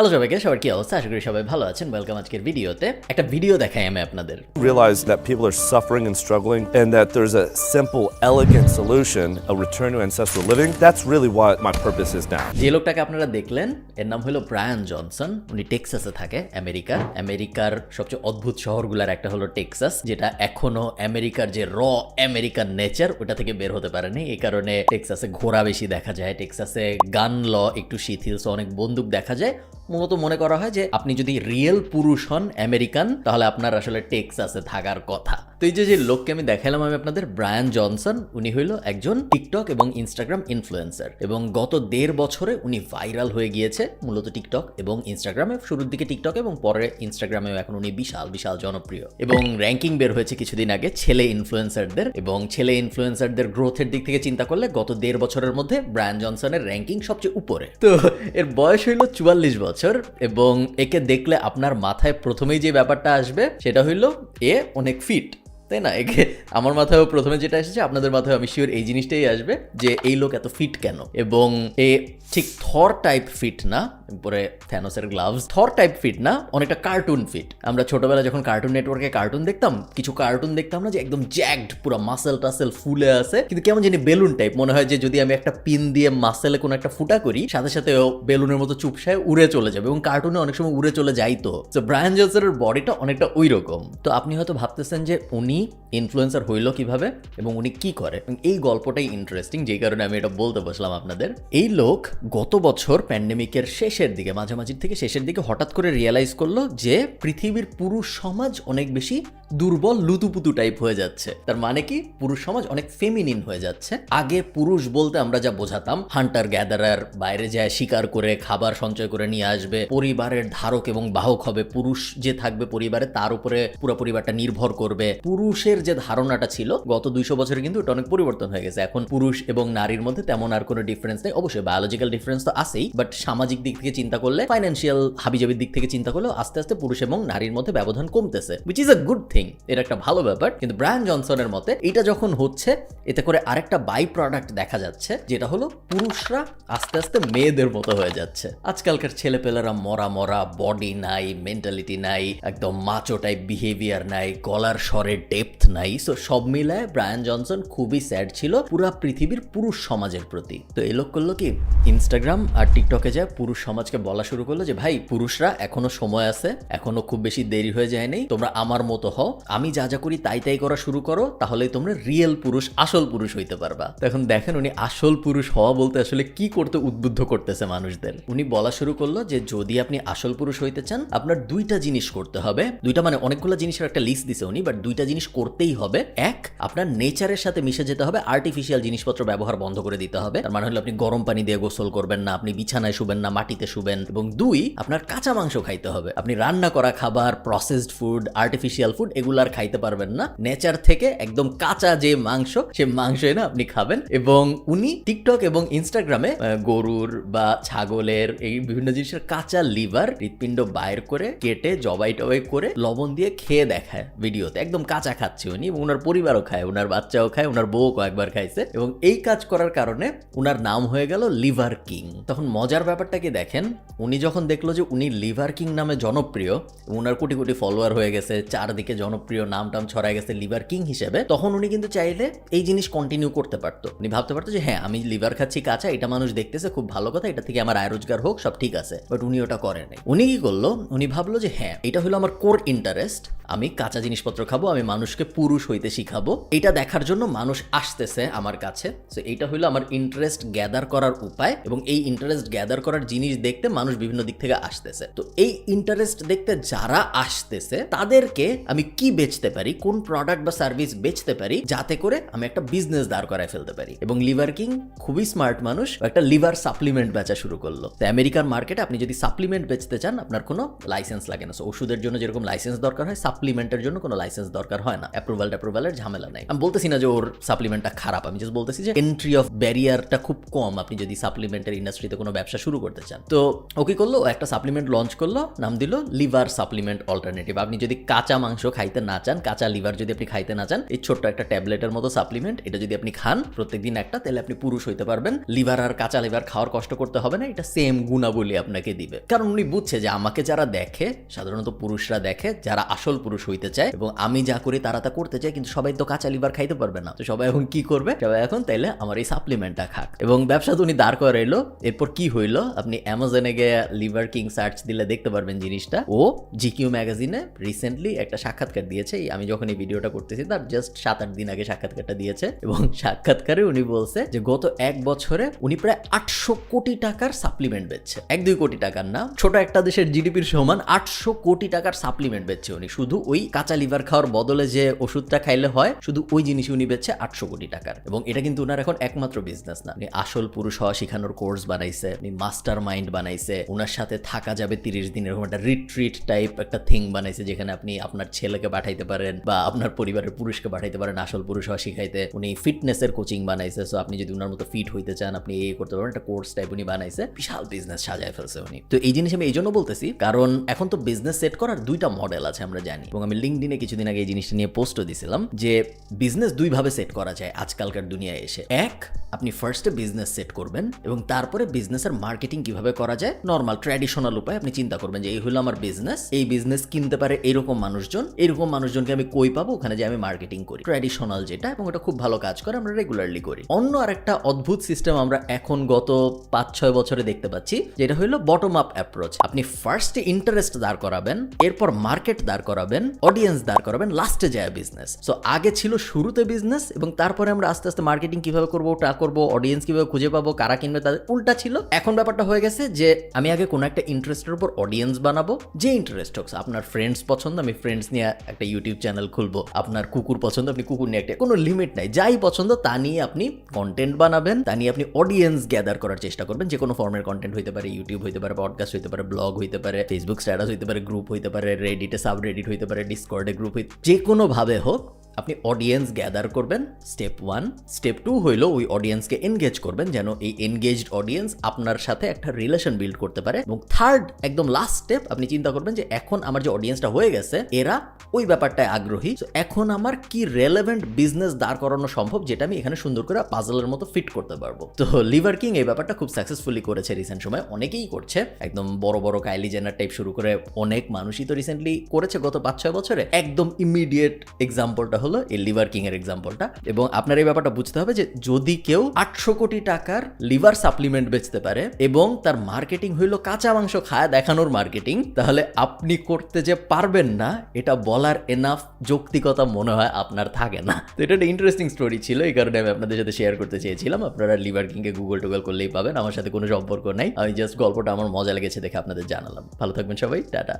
Hello সবাইকে সবার কি অবস্থা? আশা করি সবাই ভালো আছেন। ওয়েলকাম আজকের ভিডিওতে একটা ভিডিও দেখাই আমি আপনাদের। Realize that people are suffering and struggling and that there's a simple, elegant solution, a return to ancestral living. That's really what my purpose is now. যে লোকটাকে আপনারা দেখলেন এর নাম হলো ব্রায়ান জনসন উনি টেক্সাসে থাকে আমেরিকার আমেরিকার সবচেয়ে অদ্ভুত শহরগুলোর একটা হলো টেক্সাস যেটা এখনও আমেরিকার যে র আমেরিকান নেচার ওটা থেকে বের হতে পারেনি। এই কারণে টেক্সাসে ঘোড়া বেশি দেখা যায়। টেক্সাসে গান ল একটু শিথিল অনেক বন্দুক দেখা যায়। মূলত মনে করা হয় যে আপনি যদি রিয়েল পুরুষ হন, আমেরিকান, তাহলে আপনার আসলে টেক্সাসে থাকার কথা। তো এই যে লোককে আমি দেখালাম আমি আপনাদের ব্রায়ান জনসন, উনি হইল একজন টিকটক এবং ইনস্টাগ্রাম ইনফ্লুয়েন্সার এবং গত দেড় বছরে উনি ভাইরাল হয়ে গিয়েছে মূলত টিকটক এবং ইনস্টাগ্রামে। শুরুর দিকে টিকটক এবং পরে ইনস্টাগ্রামেও এখন উনি বিশাল বিশাল জনপ্রিয় এবং র্যাঙ্কিং বের হয়েছে কিছুদিন আগে ছেলে ইনফ্লুয়েন্সারদের এবং ছেলে ইনফ্লুয়েন্সারদের গ্রোথের দিক থেকে চিন্তা করলে গত দেড় বছরের মধ্যে ব্রায়ান জনসনের র্যাঙ্কিং সবচেয়ে উপরে। তো এর বয়স হইল চুয়াল্লিশ বছর এবং একে দেখলে আপনার মাথায় প্রথমেই যে ব্যাপারটা আসবে, সেটা হইল এ অনেক ফিট তাই না? একে আমার মাথায়ও প্রথমে যেটা এসেছে, আপনাদের মাথায় আমি শিওর এই জিনিসটাই আসবে যে এই লোক এত ফিট কেন? এবং এ ঠিক থর টাইপ ফিট না, পরে থ্যানোসের গ্লাভস থর টাইপ ফিট না, অনেকটা কার্টুন ফিট আমরা ছোটবেলা যখন কার্টুন নেটওয়ার্কে কার্টুন দেখতাম, কিছু কার্টুন দেখতাম না যে একদম জ্যাকড পুরো মাসেল টাসেল ফুলে আছে, কিন্তু কেমন জানি বেলুন টাইপ মনে হয় যে যদি আমি একটা পিন দিয়ে মাসেলে কোনো একটা ফুটা করি, সাথে সাথে বেলুনের মতো চুপসায় উড়ে চলে যাবে। এবং কার্টুনে অনেক সময় উড়ে চলে যাইতো। তো ব্রায়ান জলসারের বডিটা অনেকটা ওই রকম তো আপনি হয়তো ভাবতেছেন যে উনি ইনফ্লুয়েন্সার হইল কীভাবে এবং উনি কি করে? এই গল্পটাই ইন্টারেস্টিং যেই কারণে আমি এটা বলতে বসলাম আপনাদের। এই লোক গত বছর প্যান্ডেমিকের শেষের দিকে, মাঝামাঝির থেকে শেষের দিকে হঠাৎ করে রিয়েলাইজ করল যে পৃথিবীর পুরুষ সমাজ অনেক বেশি দুর্বল, লুতুপুতু টাইপ হয়ে যাচ্ছে। তার মানে কি? পুরুষ সমাজ অনেক ফেমিনিন হয়ে যাচ্ছে। আগে পুরুষ বলতে আমরা যা বোঝাতাম হান্টার গ্যাদারার বাইরে যায় শিকার করে, খাবার সঞ্চয় করে নিয়ে আসবে, পরিবারের ধারক এবং বাহক হবে, পুরুষ যে থাকবে পরিবারে, তার উপরে পুরো পরিবারটা নির্ভর করবে। পুরুষের যে ধারণাটা ছিল, গত দুইশো বছরে কিন্তু এটা অনেক পরিবর্তন হয়ে গেছে। এখন পুরুষ এবং নারীর মধ্যে তেমন আর কোনো ডিফারেন্স নেই। অবশ্যই বায়োলজিক্যাল ডিফারেন্স তো আছেই বাট সামাজিক দিক থেকে চিন্তা করলে ফাইন্যান্সিয়াল হাবিজাবির দিক থেকে চিন্তা করলেও আস্তে আস্তে পুরুষ এবং নারীর মধ্যে ব্যবধান কমতেছে which is a good thing এটা একটা ভালো ব্যাপার। কিন্তু ব্রায়ান জনসনের মতে, এটা যখন হচ্ছে, এতে করে আরেকটা বাই প্রোডাক্ট দেখা যাচ্ছে, যেটা হলো পুরুষরা আস্তে আস্তে মেয়েদের মতো হয়ে যাচ্ছে। আজকালকার ছেলেপেলেরা মরা মরা বডি নাই মেন্টালিটি নাই, একদম মাচো টাইপ বিহেভিয়ার নাই, গলার স্বরের ডেপথ নাই। সো সব মিলায় ব্রায়ান জনসন খুবই স্যাড ছিল পুরা পৃথিবীর পুরুষ সমাজের প্রতি। তো এই লোক করল কি ইনস্টাগ্রাম আর টিকটকে যায় পুরুষ সমাজকে বলা শুরু করল যে, ভাই, পুরুষরা এখনও সময় আছে, এখনও খুব বেশি দেরি হয়ে যায়নি, তোমরা আমার মতো হও। আমি যা যা করি তাই তাই করা শুরু করো তাহলেই তোমরা রিয়েল পুরুষ, আসল পুরুষ হইতে পারবা। এখন দেখেন উনি আসল পুরুষ হওয়া বলতে আসলে কি করতে উদ্বুদ্ধ করতেছে মানুষদের। উনি বলা শুরু করল যে, যদি আপনি আসল পুরুষ হইতে চান, আপনার দুইটা জিনিস করতে হবে। দুইটা মানে অনেকগুলো জিনিসের একটা লিস্ট দিছে উনি বাট দুইটা জিনিস করতেই হবে। এক, আপনার নেচারের সাথে মিশে যেতে হবে আর্টিফিশিয়াল জিনিসপত্র ব্যবহার বন্ধ করে দিতে হবে। তার মানে হলো আপনি গরম পানি দিয়ে গোসল করবেন না, আপনি বিছানায় শুবেন না, মাটিতে শুবেন। এবং দুই, আপনার কাঁচা মাংস খাইতে হবে। আপনি রান্না করা খাবার প্রসেসড ফুড আর্টিফিশিয়াল ফুড এগুলো আর খাইতে পারবেন না। নেচার থেকে একদম কাঁচা যে মাংস, সে মাংস এনে আপনি খাবেন। এবং উনি টিকটক এবং ইনস্টাগ্রামে গরুর বা ছাগলের এই বিভিন্ন জিনিসের কাঁচা লিভার, হৃৎপিণ্ড বাইর করে, কেটে, জবাই টবাই করে, লবণ দিয়ে খেয়ে দেখায় ভিডিওতে। একদম কাঁচা খাচ্ছে উনি এবং ওনার পরিবারও খায় ওনার বাচ্চাও খায় ওনার বউ কয়েকবার খাইছে। এবং এই কাজ করার কারণে ওনার নাম হয়ে গেল লিভার কিং। তখন মজার ব্যাপারটা কি দেখেন? উনি যখন দেখল যে উনি লিভার কিং নামে জনপ্রিয় ওনার কোটি কোটি ফলোয়ার হয়ে গেছে, চারদিকে জনপ্রিয় নাম টাম ছড়ায় গেছে লিভার কিং হিসেবে, তখন উনি কিন্তু চাইলে এই জিনিস কন্টিনিউ করতে পারতো। উনি ভাবতে পারতো যে হ্যাঁ আমি লিভার খাচ্ছি কাঁচা, এটা মানুষ দেখতেছে, খুব ভালো কথা, এটা থেকে আমার আয় রোজগার হোক, সব ঠিক আছে। বাট উনি ওটা করেন উনি কি করল? উনি ভাবলো যে হ্যাঁ এটা হলো আমার কোর ইন্টারেস্ট আমি কাঁচা জিনিসপত্র খাব আমি মানুষকে পুরুষ হইতে শিখাবো। এটা দেখার জন্য মানুষ আসতেছে আমার কাছে। তো এইটা হলো আমার ইন্টারেস্ট গ্যাদার করার উপায় এবং এই ইন্টারেস্ট গ্যাদার করার জিনিস দেখতে মানুষ বিভিন্ন দিক থেকে আসতেছে। তো এই ইন্টারেস্ট দেখতে যারা আসতেছে তাদেরকে আমি কি বেচতে পারি কোন প্রোডাক্ট বা সার্ভিস বেচতে পারি যাতে করে আমি একটা বিজনেস দাঁড় করায় ফেলতে পারি। এবং লিভার কিং খুবই স্মার্ট মানুষ একটা লিভার সাপ্লিমেন্ট বেচা শুরু করল। তো আমেরিকার মার্কেটে আপনি যদি সাপ্লিমেন্ট বেচতে চান আপনার কোনো লাইসেন্স লাগে না। So, ওষুধের জন্য যেরকম লাইসেন্স দরকার হয় সাপ্লিমেন্টের জন্য কোনো লাইসেন্স দরকার হয় না। অ্যাপ্রুভাল অ্যাপ্রুভালের ঝামেলা নাই। আমি বলতেছি না যে ওর সাপ্লিমেন্টটা খারাপ। আমি জাস্ট বলতেছি যে এন্ট্রি অফ ব্যারিয়ারটা খুব কম। আপনি যদি সাপ্লিমেন্টের ইন্ডাস্ট্রিতে কোনো ব্যবসা শুরু করতে চান। তো ও কি করল? একটা সাপ্লিমেন্ট লঞ্চ করল। নাম দিল লিভার সাপ্লিমেন্ট অল্টারনেটিভ আপনি যদি কাঁচা মাংস খাইতে না চান, কাঁচা লিভার যদি আপনি খাইতে না চান, এই ছোট্ট একটা ট্যাবলেটের মতো সাপ্লিমেন্ট এটা যদি আপনি খান প্রত্যেকদিন একটা, তাহলে আপনি পুরুষ হইতে পারবেন। লিভার আর কাঁচা লিভার খাওয়ার কষ্ট করতে হবে না। এটা সেম গুণাবলী আপনাকে দিবে। কারণ উনি বুঝছে যে আমাকে যারা দেখে, সাধারণত পুরুষরা দেখে, যারা আসল পুরুষ হইতে চায় এবং আমি যা করি তারা তা করতে চায়, কিন্তু সবাই তো কাঁচা লিভার খাইতে পারবে না। তো সবাই এখন কি করবে? সবাই এখন তাইলে আমার এই সাপ্লিমেন্টটা খাক। এবং ব্যবসা তো উনি দাঁড় করে এলো এরপর কি হইল? আপনি অ্যামাজনে গিয়ে লিভার কিং সার্চ দিলে দেখতে পারবেন জিনিসটা। ও জিকিউ ম্যাগাজিনে রিসেন্টলি একটা সাক্ষাৎকার দিয়েছে। আমি যখন এই ভিডিওটা করতেছি, তার জাস্ট সাত আট দিন আগে সাক্ষাৎকারটা দিয়েছে। এবং সাক্ষাৎকারে উনি বলছে যে, গত এক বছরে উনি প্রায় আটশো কোটি টাকার সাপ্লিমেন্ট বেচছে। এক দুই কোটি টাকার না, ছোট একটা দেশের জিডিপির সমান আটশো কোটি টাকার সাপ্লিমেন্ট বেচছে উনি। শুধু ওই কাঁচা লিভার খাওয়ার বদলে যে ওষুধটা খাইলে হয়, শুধু ওই জিনিস উনি বেচছে আটশো কোটি টাকার। এবং এটা কিন্তু ওনার এখন একমাত্র বিজনেস না। আসল পুরুষ হওয়া শেখানোর কোর্স বানাইছে, উনি মাস্টার মাইন্ড বানাইছে ওনার সাথে থাকা যাবে তিরিশ দিন, এরকম একটা রিট্রিট টাইপ একটা থিং বানাইছে, যেখানে আপনি আপনার ছেলেকে পাঠাইতে পারেন বা আপনার পরিবারের পুরুষকে পাঠাইতে পারেন আসল পুরুষ হওয়া শিখাইতে। উনি ফিটনেসের কোচিং বানাইছে সো আপনি যদি ওনার মতো ফিট হইতে চান, আপনি এই করতে পারেন একটা কোর্স টাইপ উনি বানাইছে। বিশাল বিজনেস সাজায় ফেলছে উনি। তো এই জিনিস আমি এই জন্য বলতেছি, কারণ এখন তো বিজনেস সেট করার দুইটা মডেল আছে, আমরা জানি। এবং আমি লিঙ্কডিনে কিছুদিন আগে এই জিনিসটা নিয়ে পোস্টও দিছিলাম যে বিজনেস দুইভাবে সেট করা যায় আজকালকার দুনিয়ায় এসে। এক, আপনি ফার্স্টে বিজনেস সেট করবেন এবং তারপরে বিজনেসের মার্কেটিং কীভাবে করা যায়? নর্মাল ট্র্যাডিশনাল উপায় আপনি চিন্তা করবেন যে এই হলো আমার বিজনেস এই বিজনেস কিনতে পারে এরকম মানুষজন, এরকম মানুষজনকে আমি কই পাবো? ওখানে যে আমি মার্কেটিং করি। ট্র্যাডিশনাল যেটা, এবং এটা খুব ভালো কাজ করে, আমরা রেগুলারলি করি। অন্য আরেকটা অদ্ভুত সিস্টেম আমরা এখন গত পাঁচ ছয় বছরে দেখতে পাচ্ছি, যেটা হলো বটম আপ অ্যাপ্রোচ আপনি ফার্স্টে ইন্টারেস্ট দাঁড় করাবেন, এরপর মার্কেট দাঁড় করাবেন অডিয়েন্স দাঁড় করাবেন লাস্টে যায় বিজনেস সো আগে ছিল শুরুতে বিজনেস এবং তারপরে আমরা আস্তে আস্তে মার্কেটিং কীভাবে করব ওটা করব অডিয়েন্স কীভাবে খুঁজে পাবো, কারা কিনবে, তাদের উল্টা ছিল। এখন ব্যাপারটা হয়ে গেছে যে, আমি আগে কোনো একটা ইন্টারেস্টের উপর অডিয়েন্স বানাবো, যে ইন্টারেস্ট হোক, আপনার ফ্রেন্ডস পছন্দ, আমি ফ্রেন্ডস নিয়ে একটা ইউটিউব চ্যানেল খুলবো, আপনার কুকুর পছন্দ, আপনি কুকুর নিয়ে একটা, কোনো লিমিট নাই, যাই পছন্দ, তা নিয়ে আপনি কন্টেন্ট বানাবেন, তা নিয়ে আপনি অডিয়েন্স গ্যাদার করার চেষ্টা করবেন, যে কোনো ফর্মের কন্টেন্ট হইতে পারে ইউটিউব হইতে পারে পডকাস্ট হইতে পারে ব্লগ হইতে পারে ফেসবুক স্ট্যাটাস হইতে পারে গ্রুপ হইতে পারে রেডিটে সাব রেডিট হইতে পারে ডিসকর্ডে গ্রুপে যে কোনোভাবে হোক আপনি অডিয়েন্স গ্যাদার করবেন স্টেপ ওয়ান স্টেপ টু হইল ওই অডিয়েন্সকে এনগেজ করবেন, যেন এই এনগেজড অডিয়েন্স আপনার সাথে একটা রিলেশন বিল্ড করতে পারে। এবং থার্ড একদম লাস্ট স্টেপ আপনি চিন্তা করবেন যে এখন আমার যে অডিয়েন্সটা হয়ে গেছে, এরা ওই ব্যাপারটায় আগ্রহী। এখন আমার কি রেলেভেন্ট বিজনেস দাঁড় করানো সম্ভব, যেটা আমি এখানে সুন্দর করে পাজলের মতো ফিট করতে পারব। তো লিভার কিং এই ব্যাপারটা খুব সাকসেসফুলি করেছে রিসেন্ট সময়। অনেকেই করছে। একদম বড় বড় কাইলি জেনার টাইপ শুরু করে অনেক মানুষই তো রিসেন্টলি করেছে গত পাঁচ, ছয় বছরে। একদম ইমিডিয়েট এক্সাম্পলটা হলো এই লিভার এর এক্সাম্পলটা এবং আপনার এই ব্যাপারটা বুঝতে হবে যে যদি কেউ আটশো কোটি টাকার লিভার সাপ্লিমেন্ট বেচতে পারে এবং তার মার্কেটিং হইল কাঁচা মাংস খায় দেখানোর মার্কেটিং তাহলে আপনি করতে যে পারবেন না, এটা বলার এনাফ যৌক্তিকতা মনে হয় আপনার থাকে না। তো এটা একটা ইন্টারেস্টিং স্টোরি ছিল, এই কারণে আমি আপনাদের সাথে শেয়ার করতে চেয়েছিলাম। আপনারা লিভার কিংকে গুগল টুগল করলেই পাবেন, আমার সাথে কোনো সম্পর্ক নাই। আমি জাস্ট গল্পটা আমার মজা লেগেছে দেখে আপনাদের জানালাম। ভালো থাকবেন সবাই, টাটা।